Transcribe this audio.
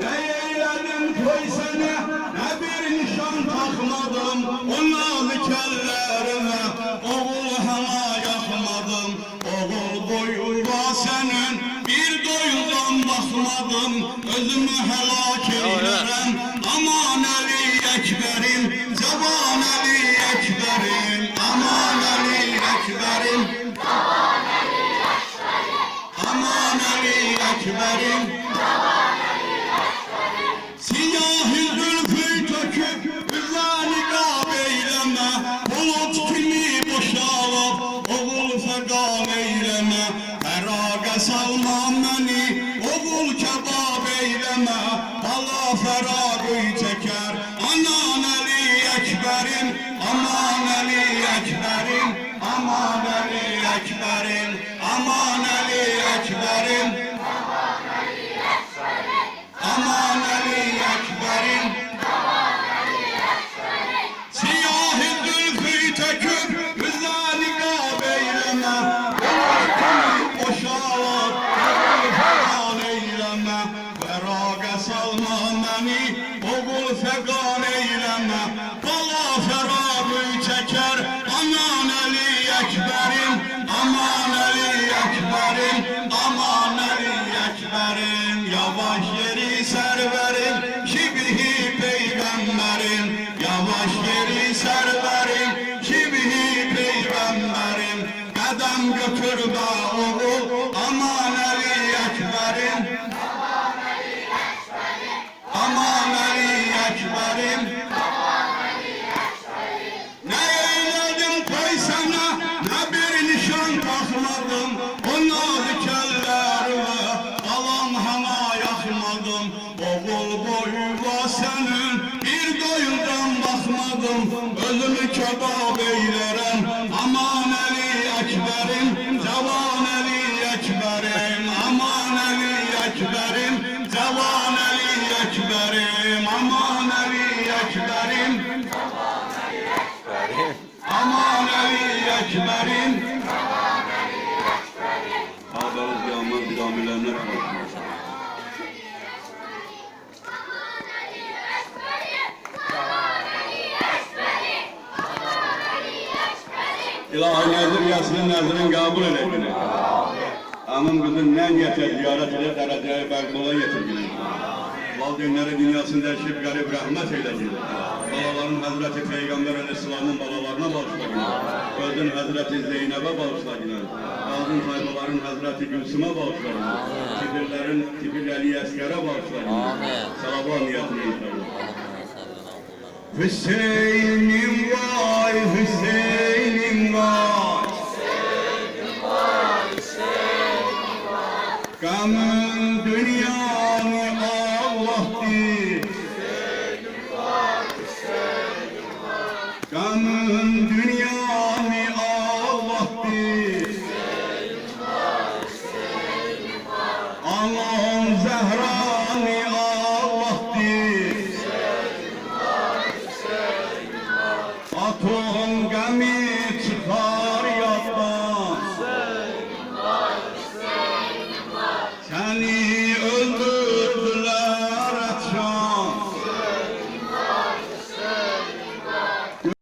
Ne eyledim toy sene ne bir nişan takmadım. O nazlı kellerime oğul hana yakmadım. Oğul boyunda senin bir doyundan bakmadım. Özümü helak eylerim. Aman Ali Ekber'im Zeban Ali Ekber'im. Aman Ali Ekber'im. Aman Ali Ekber'im. Siyahı Aman Ali Ekber'im Aman Ali Ekber'im Aman peygamberim Yavaş yeri Özümü kebap eylerim Aman Ali Ekber'im Cevan Ali Ekber'im Aman Ali Ekber'im Cevan Ali Ekber'im Aman Ali Ekber'im Aman Ali Ekber'im Ağabeyimiz yağmur camilerine kavuşmuş. İlahi nezir yasının nezrin kabul eyle. Amin kızın ne yeter ziyaret ile dereceye berkola getir. Valideynleri dünyasında eşit garip rahmet eylesin. Balaların Hazreti Peygamber Aleyhisselam'ın balalarına bağışlayın. Gözün Hazreti Zeynep'e bağışlayın. Ağzın tayfaların Hazreti Gülsüm'e bağışlayın. Kibirlerin Kibir Ali Esker'e bağışlayın. Salavat niyetine inşallah. Hüseyin'im vay, Hüseyin'im Canım dünyamı Allah'tı Canım dünyamı Allah'tı Allah'ım Zehra'nı Allah'tı Atom gemi